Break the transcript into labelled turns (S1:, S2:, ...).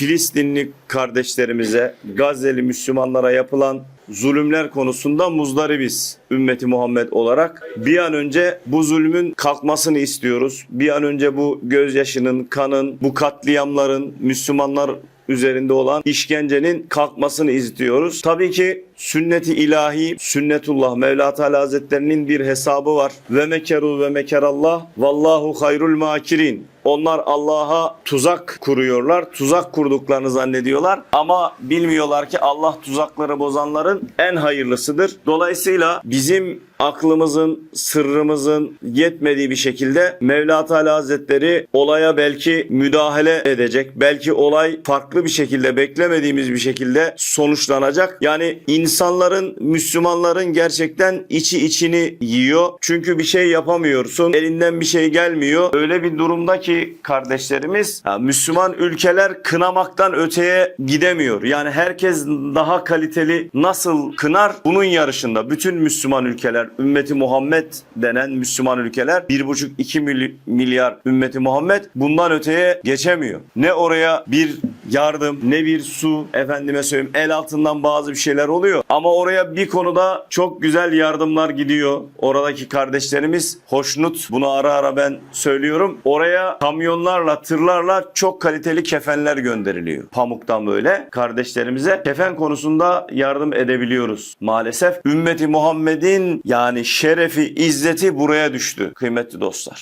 S1: Filistinli kardeşlerimize, Gazze'li Müslümanlara yapılan zulümler konusunda muzdaribiz ümmeti Muhammed olarak. Bir an önce bu zulmün kalkmasını istiyoruz. Bir an önce bu gözyaşının, kanın, bu katliamların Müslümanlar üzerinde olan işkencenin kalkmasını istiyoruz. Tabii ki sünneti ilahi, sünnetullah, Mevla Teala Hazretlerinin bir hesabı var. Ve mekeru ve mekerallah, vallahu hayrul makirin. Onlar Allah'a tuzak kuruyorlar. Tuzak kurduklarını zannediyorlar. Ama bilmiyorlar ki Allah tuzakları bozanların en hayırlısıdır. Dolayısıyla bizim aklımızın, sırrımızın yetmediği bir şekilde Mevla Teala Hazretleri olaya belki müdahale edecek. Belki olay farklı bir şekilde, beklemediğimiz bir şekilde sonuçlanacak. Yani insanların, Müslümanların gerçekten içi içini yiyor. Çünkü bir şey yapamıyorsun. Elinden bir şey gelmiyor. Öyle bir durumda ki kardeşlerimiz, ha, Müslüman ülkeler kınamaktan öteye gidemiyor. Yani herkes daha kaliteli nasıl kınar? Bunun yarışında bütün Müslüman ülkeler, ümmeti Muhammed denen Müslüman ülkeler 1,5-2 mily- milyar ümmeti Muhammed bundan öteye geçemiyor. Ne oraya bir yardım, ne bir su, efendime söyleyeyim el altından bazı bir şeyler oluyor. Ama oraya bir konuda çok güzel yardımlar gidiyor. Oradaki kardeşlerimiz hoşnut. Bunu ara ara ben söylüyorum. Oraya kamyonlarla, tırlarla çok kaliteli kefenler gönderiliyor. Pamuktan böyle kardeşlerimize kefen konusunda yardım edebiliyoruz. Maalesef ümmeti Muhammed'in yani şerefi, izzeti buraya düştü kıymetli dostlar.